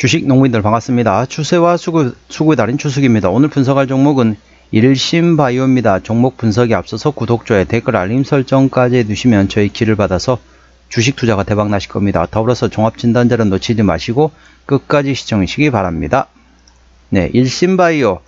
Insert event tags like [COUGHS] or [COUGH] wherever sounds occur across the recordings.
주식 농민들 반갑습니다. 추세와 수구, 수구의 달인 추석입니다. 오늘 분석할 종목은 일심바이오입니다. 종목 분석에 앞서서 구독, 좋아요, 댓글, 알림 설정까지 해두시면 저희 길을 받아서 주식 투자가 대박 나실 겁니다. 더불어서 종합진단자를 놓치지 마시고 끝까지 시청하시기 바랍니다. 네, 일심바이오.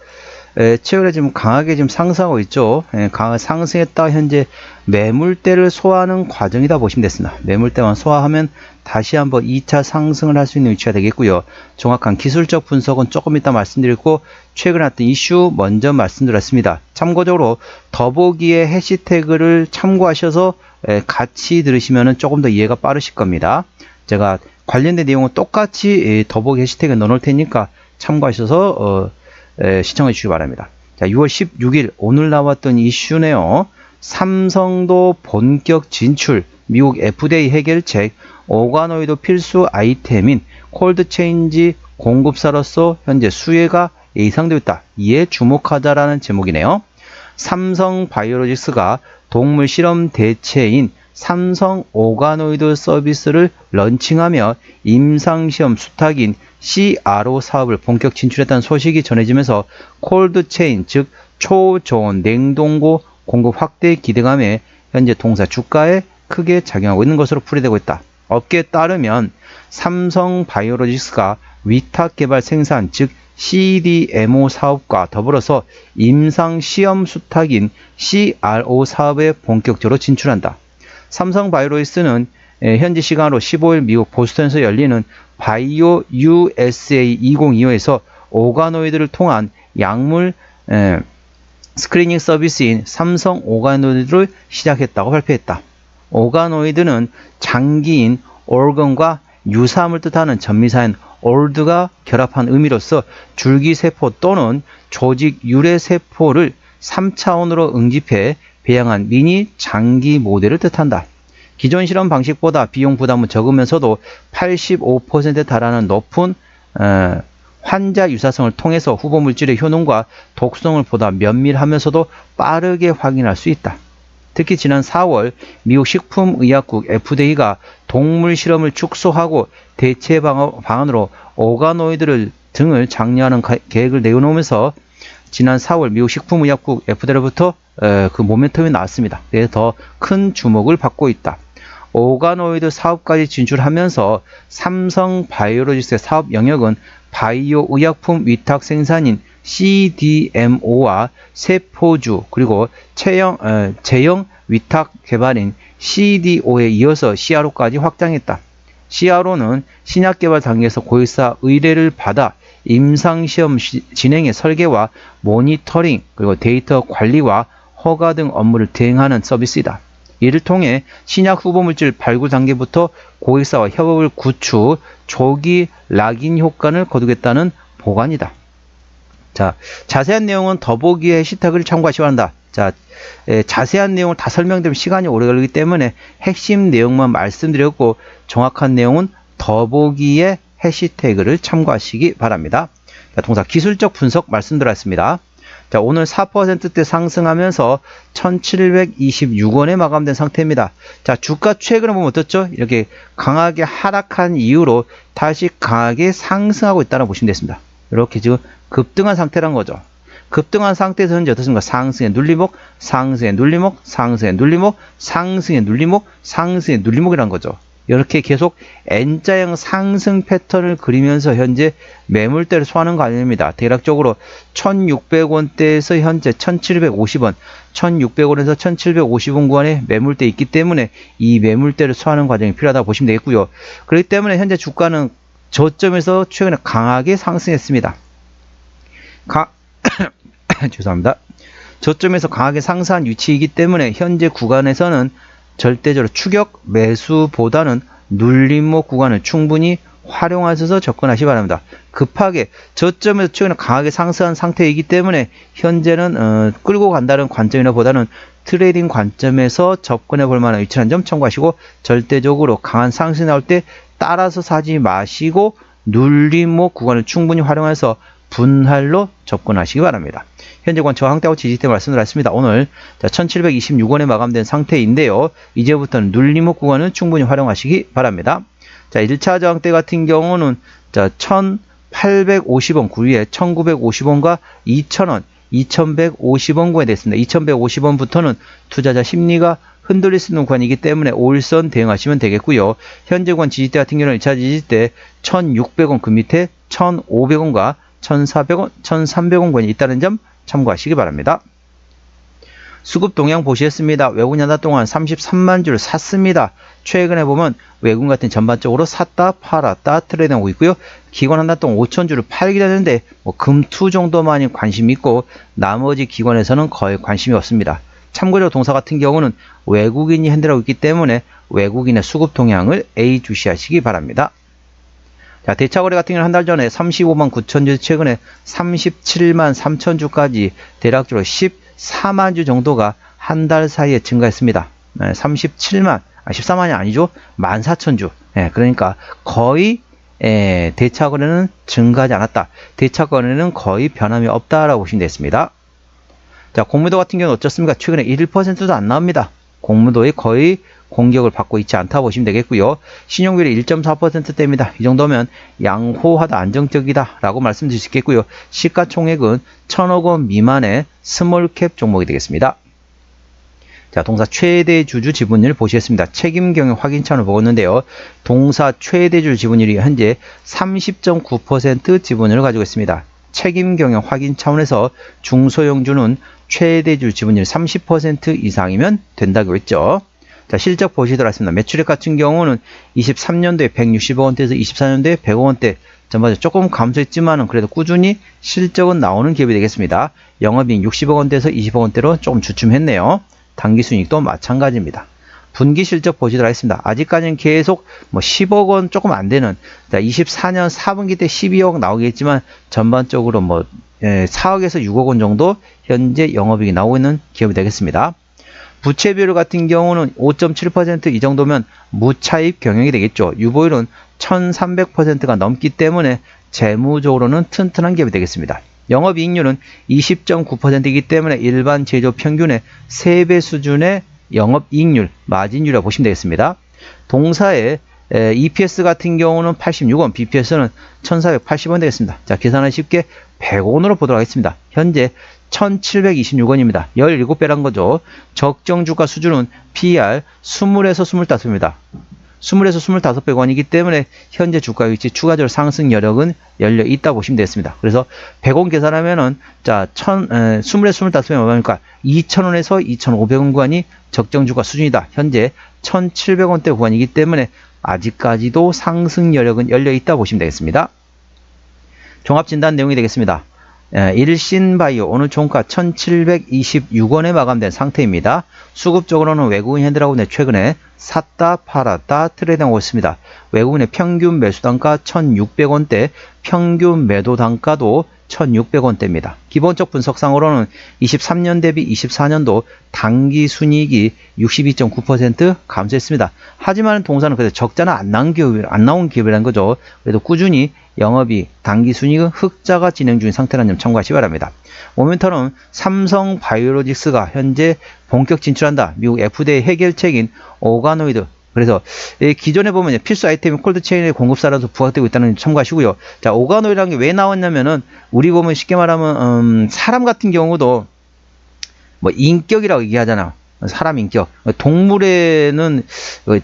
에, 최근에 지금 강하게 지금 상승하고 있죠. 에, 강하게 상승했다 현재 매물대를 소화하는 과정이다 보시면 됐습니다. 매물대만 소화하면 다시 한번 2차 상승을 할 수 있는 위치가 되겠고요. 정확한 기술적 분석은 조금 이따 말씀드리고 최근에 났던 이슈 먼저 말씀드렸습니다. 참고적으로 더보기의 해시태그를 참고하셔서 에, 같이 들으시면 조금 더 이해가 빠르실 겁니다. 제가 관련된 내용은 똑같이 에, 더보기 해시태그 넣어놓을 테니까 참고하셔서 어, 에, 시청해 주시기 바랍니다. 자, 6월 16일 오늘 나왔던 이슈네요. 삼성도 본격 진출, 미국 FDA 해결책, 오가노이도 필수 아이템인 콜드 체인지 공급사로서 현재 수혜가 예상되고 있다. 이에 주목하자라는 제목이네요. 삼성 바이오로직스가 동물 실험 대체인 삼성 오가노이드 서비스를 런칭하며 임상시험 수탁인 CRO 사업을 본격 진출했다는 소식이 전해지면서 콜드체인 즉 초저온 냉동고 공급 확대 기대감에 현재 동사 주가에 크게 작용하고 있는 것으로 풀이되고 있다. 업계에 따르면 삼성 바이오로직스가 위탁 개발 생산 즉 CDMO 사업과 더불어서 임상 시험 수탁인 CRO 사업에 본격적으로 진출한다. 삼성 바이오로이스는 현지 시간으로 15일 미국 보스턴에서 열리는 바이오 USA 2025에서 오가노이드를 통한 약물 에, 스크리닝 서비스인 삼성 오가노이드를 시작했다고 발표했다. 오가노이드는 장기인 organ과 유사함을 뜻하는 전미사인 올드가 결합한 의미로서 줄기세포 또는 조직 유래세포를 3차원으로 응집해 배양한 미니 장기 모델을 뜻한다. 기존 실험 방식보다 비용 부담은 적으면서도 85%에 달하는 높은 어, 환자 유사성을 통해서 후보 물질의 효능과 독성을 보다 면밀하면서도 빠르게 확인할 수 있다. 특히 지난 4월 미국 식품의약국 FDA가 동물 실험을 축소하고 대체 방안으로 오가노이드를 등을 장려하는 계획을 내놓으면서 지난 4월 미국 식품의약국 FDA로부터 그 모멘텀이 나왔습니다. 그래서 더 큰 주목을 받고 있다. 오가노이드 사업까지 진출하면서 삼성 바이오로직스의 사업 영역은 바이오 의약품 위탁 생산인 CDMO와 세포주 그리고 체형, 어, 제형 위탁 개발인 CDO에 이어서 CRO까지 확장했다. CRO는 신약 개발 단계에서 고객사 의뢰를 받아 임상시험 진행의 설계와 모니터링 그리고 데이터 관리와 허가 등 업무를 대행하는 서비스이다. 이를 통해 신약 후보 물질 발굴 단계부터 고객사와 협업을 구축, 조기 락인 효과를 거두겠다는 보관이다. 자, 자세한 내용은 더보기의 해시태그를 참고하시 기 바란다. 자, 에, 자세한 내용을 다 설명드리면 시간이 오래 걸리기 때문에 핵심 내용만 말씀드렸고 정확한 내용은 더보기의 해시태그를 참고하시기 바랍니다. 자, 동사 기술적 분석 말씀드렸습니다. 자, 오늘 4%대 상승하면서 1726원에 마감된 상태입니다. 자, 주가 최근에 보면 어떻죠? 이렇게 강하게 하락한 이후로 다시 강하게 상승하고 있다고 보시면 되겠습니다. 이렇게 지금 급등한 상태란 거죠. 급등한 상태에서 현재 어떻습니까? 상승의 눌리목, 상승의 눌리목, 상승의 눌리목, 상승의 눌리목, 상승의 눌리목이란 거죠. 이렇게 계속 N자형 상승 패턴을 그리면서 현재 매물대를 소화하는 거 아닙니다. 대략적으로 1600원대에서 현재 1750원, 1600원에서 1750원 구간에 매물대 있기 때문에 이 매물대를 소화하는 과정이 필요하다고 보시면 되겠고요. 그렇기 때문에 현재 주가는 저점에서 최근에 강하게 상승했습니다. 가, [COUGHS] 죄송합니다. 저점에서 강하게 상승한 위치이기 때문에 현재 구간에서는 절대적으로 추격 매수보다는 눌림목 구간을 충분히 활용하셔서 접근하시 기 바랍니다. 급하게 저점에서 최근에 강하게 상승한 상태이기 때문에 현재는 어, 끌고 간다는 관점이나 보다는 트레이딩 관점에서 접근해 볼 만한 위치라는 점 참고하시고 절대적으로 강한 상승이 나올 때 따라서 사지 마시고 눌림목 구간을 충분히 활용해서 분할로 접근하시기 바랍니다. 현재권 저항대하고 지지대 말씀을 하습니다 오늘 1726원에 마감된 상태인데요. 이제부터는 눌림목 구간을 충분히 활용하시기 바랍니다. 자, 1차 저항 때 같은 경우는 자, 1,850원 구위에 1,950원과 2,000원, 2,150원 구간이 됐습니다. 2,150원부터는 투자자 심리가 흔들릴 수 있는 구간이기 때문에 5일선 대응하시면 되겠고요. 현재 구간 지지대 같은 경우는 1차 지지대 1,600원 그 밑에 1,500원과 1,400원, 1,300원 구간이 있다는 점 참고하시기 바랍니다. 수급 동향 보시겠습니다. 외국인 한달 동안 33만 주를 샀습니다. 최근에 보면 외국인 같은 전반적으로 샀다 팔았다 트레이드하고 있고요. 기관 한 달 동안 5천 주를 팔기도 했는데 뭐 금투 정도만이 관심이 있고 나머지 기관에서는 거의 관심이 없습니다. 참고로 동사 같은 경우는 외국인이 핸들하고 있기 때문에 외국인의 수급 동향을 A 주시하시기 바랍니다. 자, 대차 거래 같은 경우는 한 달 전에 35만 9천 주, 최근에 37만 3천 주까지 대략적으로 14만 주 정도가 한 달 사이에 증가했습니다. 네, 37만, 아, 14만이 아니죠. 14,000주. 네, 그러니까 거의 에, 대차 거래는 증가하지 않았다. 대차 거래는 거의 변함이 없다라고 보시면 되겠습니다. 자, 공무도 같은 경우는 어떻습니까? 최근에 1%도 안 나옵니다. 공무도의 거의 공격을 받고 있지 않다 보시면 되겠고요. 신용비율이 1.4%대입니다. 이 정도면 양호하다, 안정적이다 라고 말씀드릴 수 있겠고요. 시가총액은 1000억 원 미만의 스몰캡 종목이 되겠습니다. 자, 동사 최대 주주 지분율 보시겠습니다. 책임 경영 확인 차원을 보고 있는데요. 동사 최대 주주 지분율이 현재 30.9% 지분율을 가지고 있습니다. 책임 경영 확인 차원에서 중소형주는 최대주 지분율 30% 이상이면 된다고 했죠. 자, 실적 보시도록 하겠습니다. 매출액 같은 경우는 23년도에 160억 원대에서 24년도에 100억 원대 전반적으로 조금 감소했지만은 그래도 꾸준히 실적은 나오는 기업이 되겠습니다. 영업이익 60억 원대에서 20억 원대로 조금 주춤했네요. 당기순이익도 마찬가지입니다. 분기 실적 보시도록 하겠습니다. 아직까지는 계속 뭐 10억 원 조금 안 되는 24년 4분기 때 12억 나오겠지만 전반적으로 뭐 4억에서 예, 6억 원 정도 현재 영업이익이 나오고 있는 기업이 되겠습니다. 부채 비율 같은 경우는 5.7%이 정도면 무차입 경영이 되겠죠. 유보율은 1300%가 넘기 때문에 재무적으로는 튼튼한 기업이 되겠습니다. 영업이익률은 20.9%이기 때문에 일반 제조 평균의 3배 수준의 영업이익률, 마진율이라고 보시면 되겠습니다. 동사의 EPS 같은 경우는 86원, BPS는 1480원 되겠습니다. 자, 계산은 쉽게 100원으로 보도록 하겠습니다. 현재 1726원입니다. 17배란 거죠. 적정 주가 수준은 PER 20에서 25입니다. 20에서 25백원이기 때문에 현재 주가 위치 추가적으로 상승 여력은 열려 있다 보시면 되겠습니다. 그래서 100원 계산하면은 자, 1000, 에, 20에서 25백원 얼마니까 2,000원에서 2,500원 구간이 적정 주가 수준이다. 현재 1,700원대 구간이기 때문에 아직까지도 상승 여력은 열려 있다 보시면 되겠습니다. 종합 진단 내용이 되겠습니다. 일신바이오 오늘 종가 1726원에 마감된 상태입니다. 수급적으로는 외국인 핸드라고네 최근에 샀다 팔았다 트레이딩하고 있습니다. 외국인의 평균 매수 단가 1600원대 평균 매도 단가도 1600원대입니다. 기본적 분석상으로는 23년 대비 24년도 단기 순이익이 62.9% 감소했습니다. 하지만 동사는 그래도 적자는 안 나온 기업, 안 나온 기업이라는 거죠. 그래도 꾸준히 영업이 단기 순이익은 흑자가 진행 중인 상태라는 점 참고하시기 바랍니다. 모멘텀은 삼성 바이오로직스가 현재 본격 진출한다. 미국 FDA 해결책인 오가노이드 그래서 기존에 보면 필수 아이템이 콜드체인의 공급사라서 부각되고 있다는 점 참고하시고요. 자, 오가노이라는 게 왜 나왔냐면은 우리 보면 쉽게 말하면 음, 사람 같은 경우도 뭐 인격이라고 얘기하잖아. 사람 인격. 동물에는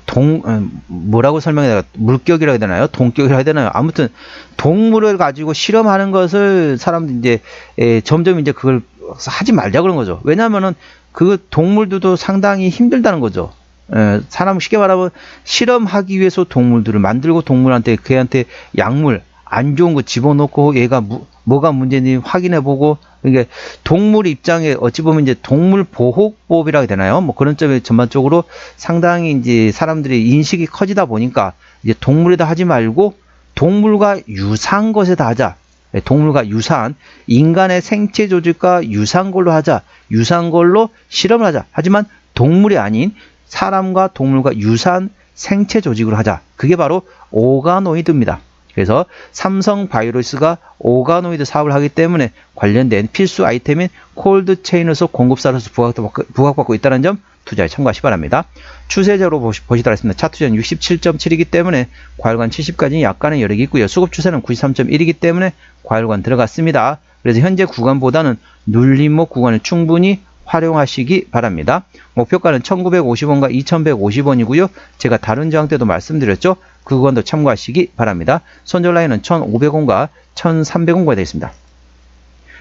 동 음, 뭐라고 설명해야 되나? 물격이라고 해야 되나요? 동격이라고 해야 되나요? 아무튼 동물을 가지고 실험하는 것을 사람들이 이제 에, 점점 이제 그걸 하지 말자 그런 거죠. 왜냐면은 그 동물들도 상당히 힘들다는 거죠. 에, 사람 쉽게 말하면 실험하기 위해서 동물들을 만들고 동물한테 그애한테 약물 안 좋은 거 집어넣고 얘가 무, 뭐가 문제인지 확인해보고 이게 동물 입장에 어찌 보면 이제 동물 보호법이라고 되나요? 뭐 그런 점에 전반적으로 상당히 이제 사람들이 인식이 커지다 보니까 이제 동물에다 하지 말고 동물과 유사한 것에다 하자. 예, 동물과 유사한 인간의 생체 조직과 유사한 걸로 하자. 유사한 걸로 실험을 하자. 하지만 동물이 아닌 사람과 동물과 유사한 생체 조직으로 하자. 그게 바로 오가노이드입니다. 그래서 삼성 바이오로스가 오가노이드 사업을 하기 때문에 관련된 필수 아이템인 콜드 체인에서 공급사로서 부각받고 있다는 점 투자에 참고하시 기 바랍니다. 추세적으로 보시, 보시도록 하겠습니다. 차트전 67.7이기 때문에 과열관 70까지는 약간의 여력이 있고요. 수급 추세는 93.1이기 때문에 과열관 들어갔습니다. 그래서 현재 구간보다는 눌림목 구간을 충분히 활용하시기 바랍니다. 목표가는 1950원과 2150원이고요. 제가 다른 저항 때도 말씀드렸죠. 그 구간도 참고하시기 바랍니다. 손절 라인은 1500원과 1300원가 되어 있습니다.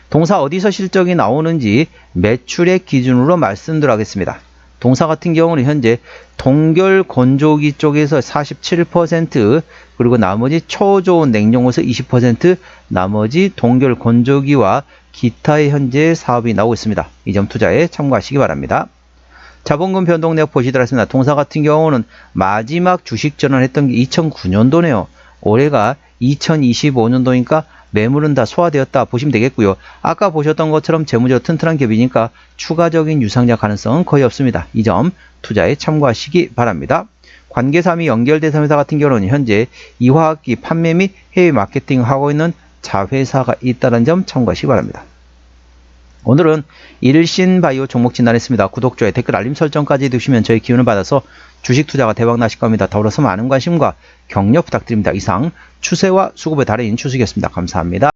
동사 어디서 실적이 나오는지 매출액 기준으로 말씀드려 하겠습니다. 동사 같은 경우는 현재 동결 건조기 쪽에서 47% 그리고 나머지 초저온 냉동호서 20% 나머지 동결 건조기와 기타의 현재 사업이 나오고 있습니다. 이 점 투자에 참고하시기 바랍니다. 자본금 변동 내역 보시도록 하겠습니다. 동사 같은 경우는 마지막 주식 전환했던 게 2009년도네요. 올해가 2025년도니까 매물은 다 소화되었다 보시면 되겠고요. 아까 보셨던 것처럼 재무적 튼튼한 기업이니까 추가적인 유상자 가능성은 거의 없습니다. 이 점 투자에 참고하시기 바랍니다. 관계사 및 연결대상 회사 같은 경우는 현재 이화학기 판매 및 해외 마케팅을 하고 있는 자회사가 있다는 점 참고하시기 바랍니다. 오늘은 일신바이오 종목 진단했습니다. 구독, 좋아요, 댓글, 알림 설정까지 두시면 저희 기운을 받아서 주식 투자가 대박 나실 겁니다. 더불어서 많은 관심과 격려 부탁드립니다. 이상 추세와 수급의 달인 추석이었습니다. 감사합니다.